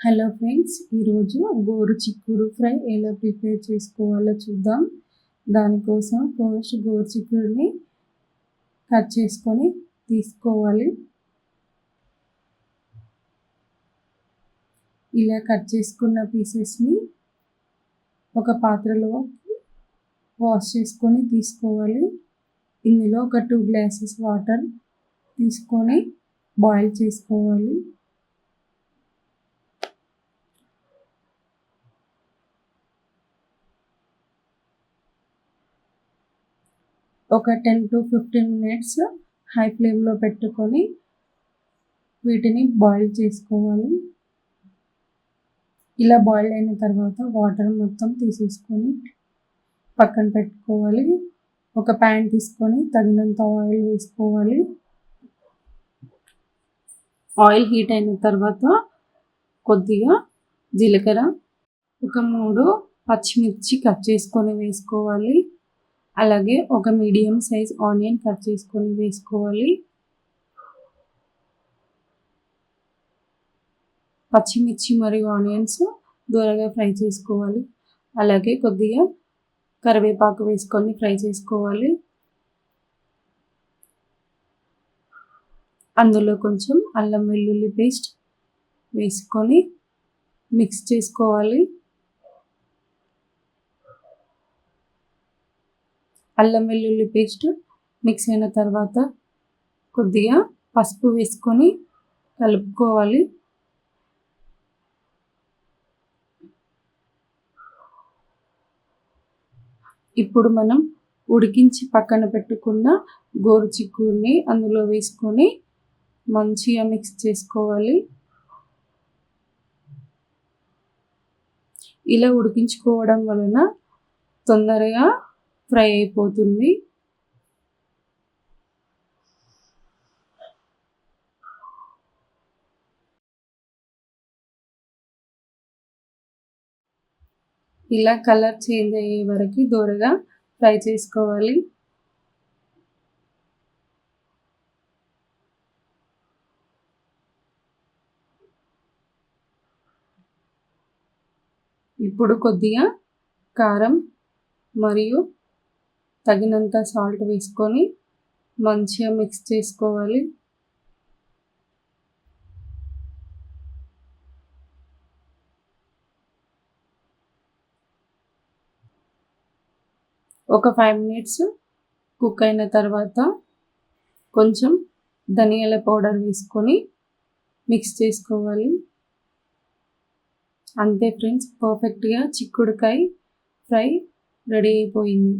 Hello friends ఈరోజు గోరు చిక్కుడు ఫ్రై ఎలా ప్రిపేర్ చేసుకోవాలో చూద్దాం. దానికోసం ఫస్ట్ గోరు చిక్కుడుని కట్ చేసుకొని తీసుకోవాలి. ఇలా కట్ చేసుకున్న పీసెస్ని ఒక పాత్రలో వాష్ చేసుకొని తీసుకోవాలి. ఇందులో ఒక టూ గ్లాసెస్ వాటర్ తీసుకొని బాయిల్ చేసుకోవాలి. ఒక ten to fifteen minutes high ఫ్లేమ్లో పెట్టుకొని వీటిని బాయిల్ చేసుకోవాలి. ఇలా బాయిల్ అయిన తర్వాత వాటర్ మొత్తం తీసేసుకొని పక్కన పెట్టుకోవాలి. ఒక ప్యాన్ తీసుకొని తగినంత ఆయిల్ వేసుకోవాలి. ఆయిల్ హీట్ అయిన తర్వాత కొద్దిగా జీలకర్ర ఒక మూడు పచ్చిమిర్చి కట్ చేసుకొని వేసుకోవాలి. అలాగే ఒక మీడియం సైజ్ ఆనియన్ కట్ చేసుకొని వేసుకోవాలి. పచ్చిమిర్చి మరియు ఆనియన్స్ దూరగా ఫ్రై చేసుకోవాలి. అలాగే కొద్దిగా కరివేపాకు వేసుకొని ఫ్రై చేసుకోవాలి. అందులో కొంచెం అల్లం వెల్లుల్లి పేస్ట్ వేసుకొని మిక్స్ చేసుకోవాలి. అల్లం వెల్లుల్లి పేస్ట్ మిక్స్ అయిన తర్వాత కొద్దిగా పసుపు వేసుకొని కలుపుకోవాలి. ఇప్పుడు మనం ఉడికించి పక్కన పెట్టుకున్న గోరు చిక్కుడిని అందులో వేసుకొని మంచిగా మిక్స్ చేసుకోవాలి. ఇలా ఉడికించుకోవడం వలన తొందరగా ఫ్రై అయిపోతుంది. ఇలా కలర్ చేంజ్ అయ్యే వరకు దూరగా ఫ్రై చేసుకోవాలి. ఇప్పుడు కొద్దిగా కారం మరియు తగినంత సాల్ట్ వేసుకొని మంచిగా మిక్స్ చేసుకోవాలి. ఒక ఫైవ్ మినిట్స్ కుక్ అయిన తర్వాత కొంచెం ధనియాల పౌడర్ వేసుకొని మిక్స్ చేసుకోవాలి. అంతే ఫ్రెండ్స్ పర్ఫెక్ట్గా చిక్కుడుకాయ ఫ్రై రెడీ అయిపోయింది.